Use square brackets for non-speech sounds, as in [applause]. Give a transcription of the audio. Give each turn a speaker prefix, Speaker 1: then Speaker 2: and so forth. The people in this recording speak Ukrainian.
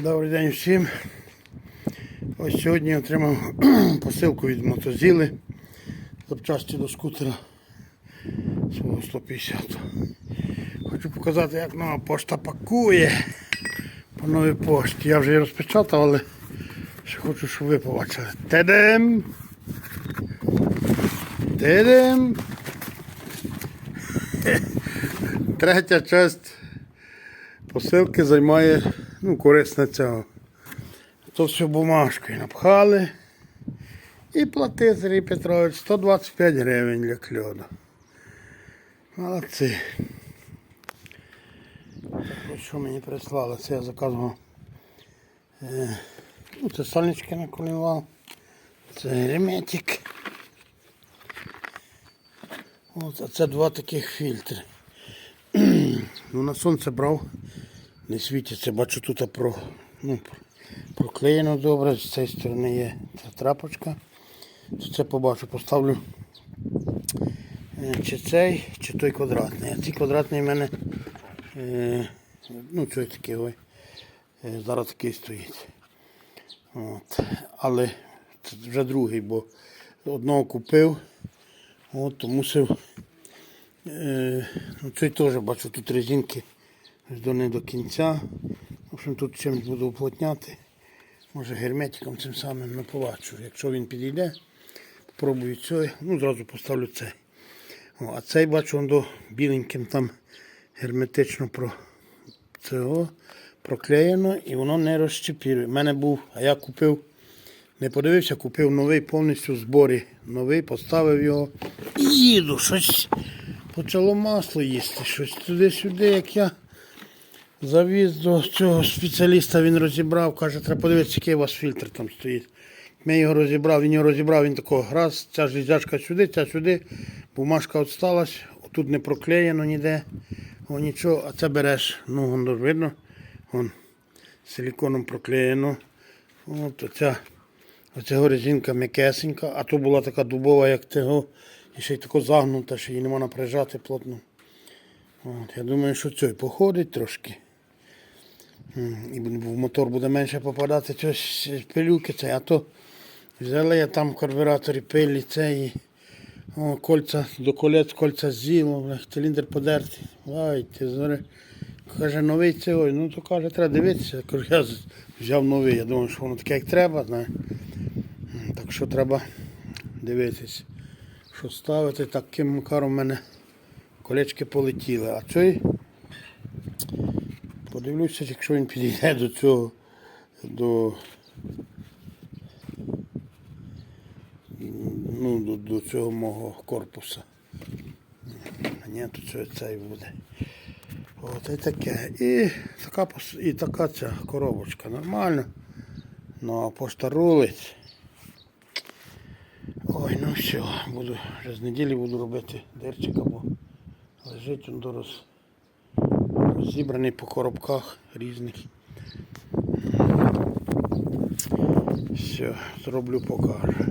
Speaker 1: Добрий день всім. Ось сьогодні отримав [clears throat] посилку від мотозіли запчасті до скутера свого 150. Хочу показати, як нова пошта пакує по новій пошті. Я вже її розпечатав, але ще хочу, щоб ви побачили. Тедем! Тедем! [laughs] Третя часть посилки займає ну, корисне цього. То все бумажкою напхали. І плати Сергій Петрович 125 гривень для кльоду. Молодці. Що мені прислали, це я заказував. Е, ну, це сальнички наколював. Це герметик. А це два таких фільтри. [clears throat] ну, на сонце брав, не світяться, бачу тут про, ну, проклеєно добре, з цієї сторони є ця трапочка. Це побачу, поставлю е, чи цей, чи той квадратний. А цей квадратний в мене, е, ну цей такий ой, е, зараз такий стоїть. От. Але це вже другий, бо одного купив, от, то мусив ну, цей теж бачу тут резинки до не до кінця. В общем, тут чимось буду уплотняти. Може герметиком цим самим не побачу. Якщо він підійде, попробую цей, ну зразу поставлю цей. О, а цей бачу до біленьким там герметично про цього проклеєно і воно не розчепірує. У мене був, а я купив, не подивився, купив новий повністю в зборі. Новий, поставив його і їду. Щось почало масло їсти. Щось туди-сюди, як я завіз до цього спеціаліста, він розібрав, каже, треба подивитися, який у вас фільтр там стоїть. Ми його розібрав, він його розібрав, він такого раз, ця железячка сюди, ця сюди, бумажка відсталась, тут не проклеєно ніде. О, нічого, а це береш, ну воно видно, вон, силіконом проклеєно. От оця, оця резинка м'якесенька, а то була така дубова, як того, і ще й тако загнута, що її не можна прижати плотно. От, я думаю, що цей походить трошки. І в мотор буде менше попадати щось пилюки, це, а то взяли я там карбюраторі пилі це і о, кольця до колець, кольця бля, циліндр подертий. Ай, ти зори. Каже, новий це ой. Ну то каже, треба дивитися. Я кажу, я взяв новий, я думаю, що воно таке як треба, знає. Так що треба дивитись, що ставити. Таким макаром в мене колечки полетіли. А цей подивлюся, якщо він підійде до цього, до, ну, до, до цього мого корпуса. Ні, то це цей буде. От і таке. І така, і така ця коробочка. Нормально. Ну а пошта рулить. Ой, ну все, буду, вже з неділі буду робити дерчика, бо лежить він до роз... зібраний по коробках різних. Все, зроблю покажу.